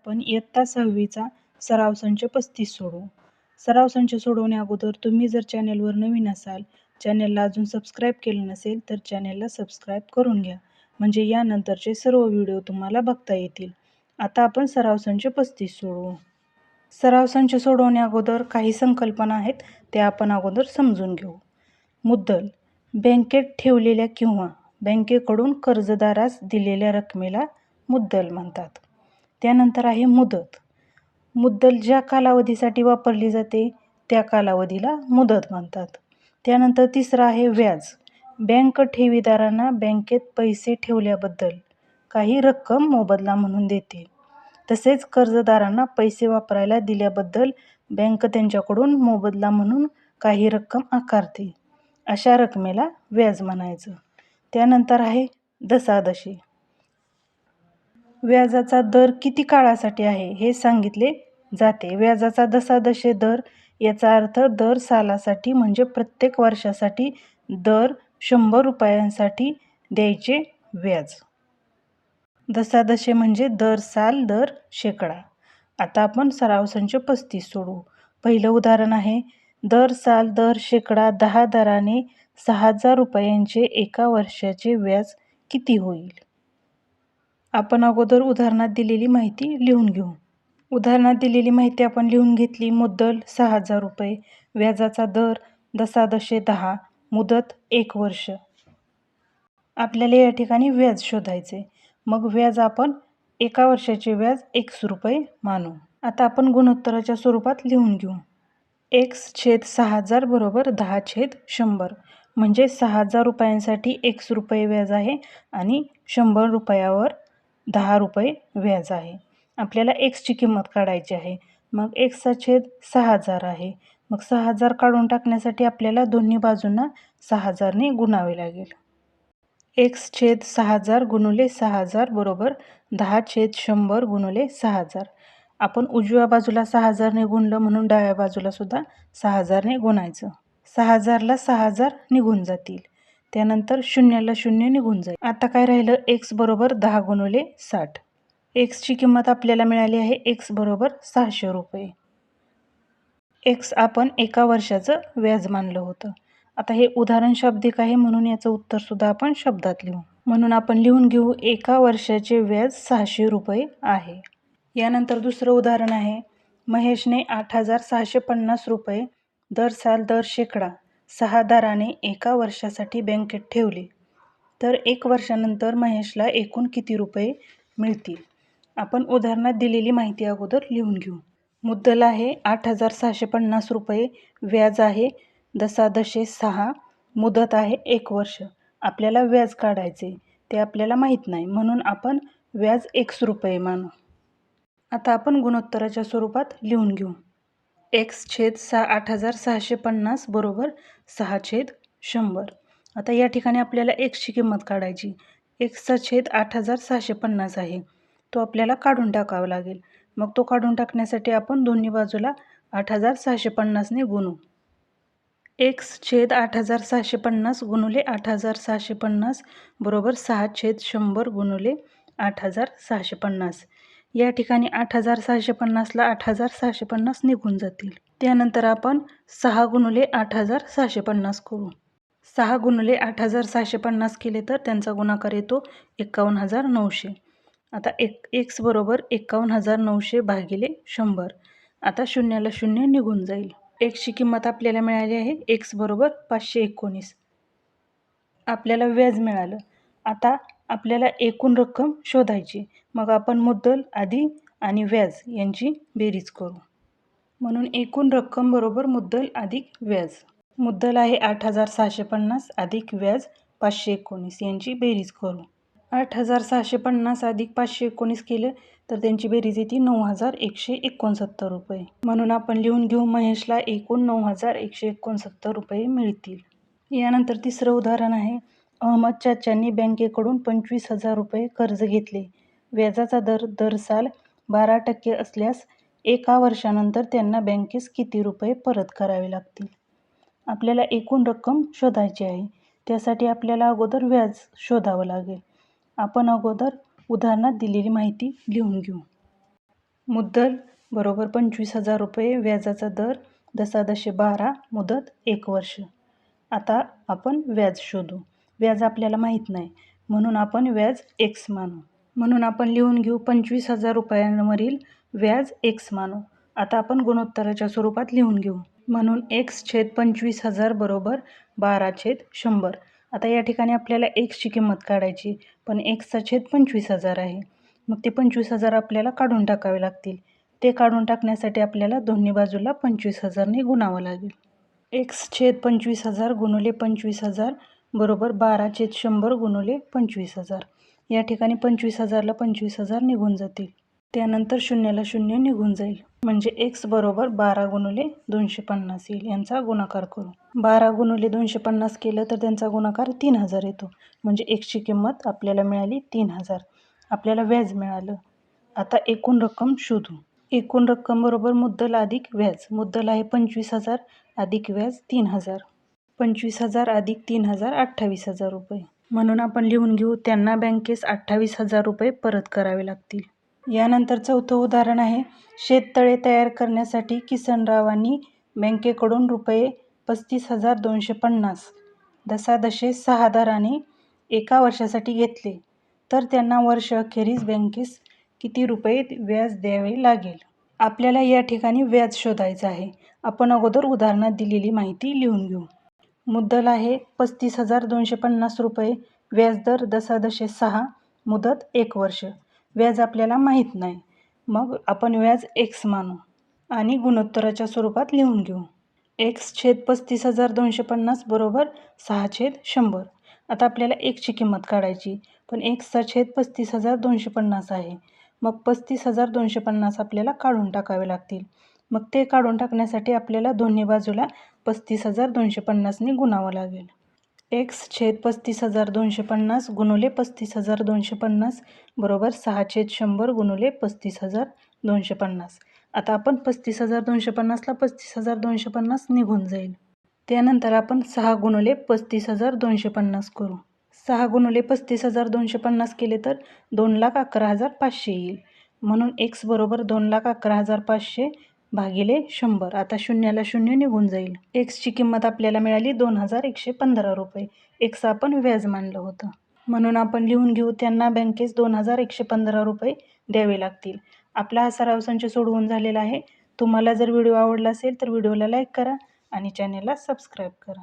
आपण इयत्ता सहावीचा सराव संच पस्तीस सोडू. सराव संच सोडवण्या अगोदर तुम्ही जर चॅनेलवर नवीन असाल चॅनेलला अजून सबस्क्राईब केलं नसेल तर चॅनेलला सबस्क्राईब करून घ्या. म्हणजे यानंतरचे सर्व व्हिडिओ तुम्हाला बघता येतील. आता आपण सराव संच पस्तीस सोडवू सराव संच सोडवण्या अगोदर काही संकल्पना आहेत त्या आपण अगोदर समजून घेऊ. मुद्दल. बँकेत ठेवलेल्या किंवा बँकेकडून कर्जदारास दिलेल्या रकमेला मुद्दल म्हणतात. त्यानंतर आहे मुदत. मुद्दल ज्या कालावधीसाठी वापरली जाते त्या कालावधीला मुदत म्हणतात. त्यानंतर तिसरं आहे व्याज. बँक ठेवीदारांना बँकेत पैसे ठेवल्याबद्दल काही रक्कम मोबदला म्हणून देते. तसेच कर्जदारांना पैसे वापरायला दिल्याबद्दल बँक त्यांच्याकडून मोबदला म्हणून काही रक्कम आकारते. अशा रकमेला व्याज म्हणायचं. त्यानंतर आहे दसादशी. व्याजाचा दर किती काळासाठी आहे हे सांगितले जाते. व्याजाचा दशादशे दर याचा अर्थ दर सालासाठी म्हणजे प्रत्येक वर्षासाठी दर शंभर रुपयांसाठी द्यायचे व्याज. दशादशे म्हणजे दर साल दर शेकडा. आता आपण सराव संच पस्तीस सोडू. पहिलं उदाहरण आहे दर साल दर शेकडा दहा दराने सहा हजार रुपयांचे एका वर्षाचे व्याज किती होईल? आपण अगोदर उदाहरणात दिलेली माहिती लिहून घेऊ. उदाहरणात दिलेली माहिती आपण लिहून घेतली मुद्दल सहा हजार रुपये व्याजाचा दर दसादशे दहा मुदत एक वर्ष. आपल्याला या ठिकाणी व्याज शोधायचे. मग व्याज आपण एका वर्षाचे व्याज एकशे रुपये मानू. आता आपण गुणोत्तराच्या स्वरूपात लिहून घेऊ. एक्स छेद सहा हजार बरोबर दहा छेद शंभर. म्हणजे सहा हजार रुपयांसाठी एकशे रुपये व्याज आहे आणि शंभर रुपयावर दहा रुपये व्याज आहे. आपल्याला एक्सची किंमत काढायची आहे. मग एक्सचा छेद सहा हजार आहे. मग सहा हजार काढून टाकण्यासाठी आपल्याला दोन्ही बाजूंना सहा हजारने गुणावे लागेल. एक्स छेद सहा हजार गुणुले सहा हजार बरोबर दहा छेद शंभर गुणुले सहा हजार. आपण उजव्या बाजूला सहा हजारने गुणलं म्हणून डाव्या बाजूलासुद्धा सहा हजारने गुणायचं. सहा हजारला सहा हजार निघून जातील. त्यानंतर शून्याला शून्य निघून जाईल. आता काय राहिलं? एक्स बरोबर दहा गुणुले साठ. एक्सची किंमत आपल्याला मिळाली आहे एक्स बरोबर सहाशे रुपये. एक्स आपण एका वर्षाचं व्याज मानलं होतं. आता हे उदाहरण शाब्दिक आहे म्हणून याचं उत्तरसुद्धा आपण शब्दात लिहू. म्हणून आपण लिहून घेऊ एका वर्षाचे व्याज सहाशे रुपये आहे. यानंतर दुसरं उदाहरण आहे. महेशने आठ हजार सहाशे पन्नास रुपये दर साल दर शेकडा सहा दराने एका वर्षासाठी बँकेत ठेवले. तर एक वर्षानंतर महेशला एकूण किती रुपये मिळतील? आपण उदाहरणात दिलेली माहिती अगोदर लिहून घेऊ. मुद्दल आहे आठ हजार सहाशे पन्नास रुपये. व्याज आहे दसादशे सहा. मुदत आहे एक वर्ष. आपल्याला व्याज काढायचे ते आपल्याला माहीत नाही म्हणून आपण व्याज एकस रुपये मानू. आता आपण गुणोत्तराच्या स्वरूपात लिहून घेऊ. एक्स छेद सहा आठ हजार सहाशे पन्नास बरोबर सहा छेद शंभर. आता या ठिकाणी आपल्याला एक्सची किंमत काढायची. एक्सचा छेद आठ हजार सहाशे पन्नास आहे. तो आपल्याला काढून टाकावा लागेल. मग तो काढून टाकण्यासाठी आपण दोन्ही बाजूला आठ हजार सहाशे पन्नासने गुणू. एक्स छेद आठ हजार सहाशे पन्नास गुणुले आठ हजार सहाशे पन्नास बरोबर सहा छेद शंभर गुणुले आठ हजार सहाशे पन्नास. या ठिकाणी आठ हजार सहाशे पन्नासला आठ हजार सहाशे पन्नास निघून जातील. त्यानंतर आपण सहा गुणुले आठ हजार सहाशे पन्नास करू. सहा गुणुले आठ हजार सहाशे पन्नास केले तर त्यांचा गुणाकार येतो एकावन्न हजार नऊशे. आता एक एक्स बरोबर एकावन्न हजार नऊशे भागिले शंभर. आता शून्याला शून्य निघून जाईल. एक्सची किंमत आपल्याला मिळाली आहे एक्स बरोबर पाचशे एकोणीस. आपल्याला व्याज मिळालं. आता आपल्याला एकूण रक्कम शोधायची. मग आपण मुद्दल आधी आणि व्याज यांची बेरीज करू. म्हणून एकूण रक्कम बरोबर मुद्दल अधिक व्याज. मुद्दल आहे आठ हजार सहाशे पन्नास अधिक व्याज पाचशे एकोणीस यांची बेरीज करू. आठ हजार सहाशे पन्नास अधिक पाचशे एकोणीस केलं तर त्यांची बेरीज येते नऊ हजार एकशे एकोणसत्तर रुपये. म्हणून आपण लिहून घेऊ महेशला एकूण नऊ हजार एकशे एकोणसत्तर रुपये मिळतील. यानंतर तिसरं उदाहरण आहे. अहमद चाच्यांनी बँकेकडून पंचवीस हजार रुपये कर्ज घेतले. व्याजाचा दर दर साल बारा टक्के असल्यास एका वर्षानंतर त्यांना बँकेस किती रुपये परत करावे लागतील? आपल्याला एकूण रक्कम शोधायची आहे. त्यासाठी आपल्याला अगोदर व्याज शोधावं लागेल. आपण अगोदर उदाहरणात दिलेली माहिती लिहून घेऊ. मुद्दल बरोबर पंचवीस हजार रुपये व्याजाचा दर दसादशे बारा मुदत एक वर्ष. आता आपण व्याज शोधू. व्याज आपल्याला माहीत नाही. म्हणून आपण व्याज एक्स मानू. म्हणून आपण लिहून घेऊ पंचवीस हजार रुपयांवरील व्याज एक्स मानू. आता आपण गुणोत्तराच्या स्वरूपात लिहून घेऊ. म्हणून एक्स छेद पंचवीस हजार बरोबर बारा छेद शंभर. आता या ठिकाणी आपल्याला एक्सची किंमत काढायची पण एक्सचा छेद पंचवीस हजार आहे. मग ते पंचवीस हजार आपल्याला काढून टाकावे लागतील. ते काढून टाकण्यासाठी आपल्याला दोन्ही बाजूला पंचवीस हजारने गुणावं लागेल. एक्स छेद पंचवीस हजार गुणुले पंचवीस हजार बरोबर बारा छेद शंभर गुणुले पंचवीस हजार. या ठिकाणी पंचवीस हजारला पंचवीस हजार निघून जातील. त्यानंतर शून्याला शून्य निघून जाईल. म्हणजे एक्स बरोबर बारा गुणुले दोनशे पन्नास येईल. यांचा गुणाकार करू. बारा गुणुले दोनशे पन्नास केलं तर त्यांचा गुणाकार तीन हजार येतो. म्हणजे एक्सची किंमत आपल्याला मिळाली तीन हजार. आपल्याला व्याज मिळालं. आता एकूण रक्कम शोधू. एकूण रक्कम बरोबर मुद्दल अधिक व्याज. मुद्दल आहे पंचवीस हजार. अधिक व्याज तीन हजार. पंचवीस हजार अधिक तीन हजार अठ्ठावीस हजार रुपये. म्हणून आपण लिहून घेऊ त्यांना बँकेस अठ्ठावीस हजार रुपये परत करावे लागतील. यानंतर चौथं उदाहरण आहे शेततळे तयार करण्यासाठी किसनरावांनी बँकेकडून रुपये पस्तीस हजार दोनशे पन्नास दशादशे सहा दराने एका वर्षासाठी घेतले. तर त्यांना वर्ष अखेरीस बँकेस किती रुपये व्याज द्यावे लागेल? आपल्याला या ठिकाणी व्याज शोधायचं आहे. आपण अगोदर उदाहरणात दिलेली माहिती लिहून घेऊ. मुद्दल आहे पस्तीस हजार दोनशे पन्नास रुपये. व्याजदर दशादशे सहा. मुदत एक वर्ष. व्याज आपल्याला माहीत नाही. मग आपण व्याज एक्स मानू आणि गुणोत्तराच्या स्वरूपात लिहून घेऊ. एक्स छेद पस्तीस हजार दोनशे पन्नास बरोबर सहा छेद शंभर. आता आपल्याला एकची किंमत काढायची. पण एक्सचा छेद पस्तीस हजार दोनशे पन्नास आहे. मग पस्तीस हजार दोनशे पन्नास आपल्याला काढून टाकावे लागतील. मग ते काढून टाकण्यासाठी आपल्याला दोन्ही बाजूला पस्तीस हजार दोनशे पन्नासने गुणावं लागेल. एक्स छेद पस्तीस हजार दोनशे पन्नास गुणुले पस्तीस हजार दोनशे पन्नास बरोबर सहा छेद शंभर गुणुले पस्तीस हजार दोनशे पन्नास. आता आपण पस्तीस हजार दोनशे पन्नासला पस्तीस हजार दोनशे पन्नास निघून जाईल. त्यानंतर आपण सहा गुणुले पस्तीस हजार दोनशे पन्नास करू. सहा गुणुले पस्तीस हजार दोनशे पन्नास केले तर दोन लाख अकरा हजार पाचशे येईल. म्हणून एक्स बरोबर दोन लाख अकरा हजार पाचशे भागिले शंभर. आता शून्याला शून्य निघून जाईल. एक्सची किंमत आपल्याला मिळाली दोन हजार एकशे पंधरा रुपये. एक्स आपण व्याज मानलं होतं. म्हणून आपण लिहून घेऊ त्यांना बँकेस दोन हजार एकशे पंधरा रुपये द्यावे लागतील. आपला हा सराव संच सोडवून झालेला आहे. तुम्हाला जर व्हिडिओ आवडला असेल तर व्हिडिओला लाईक करा आणि चॅनेलला सबस्क्राईब करा.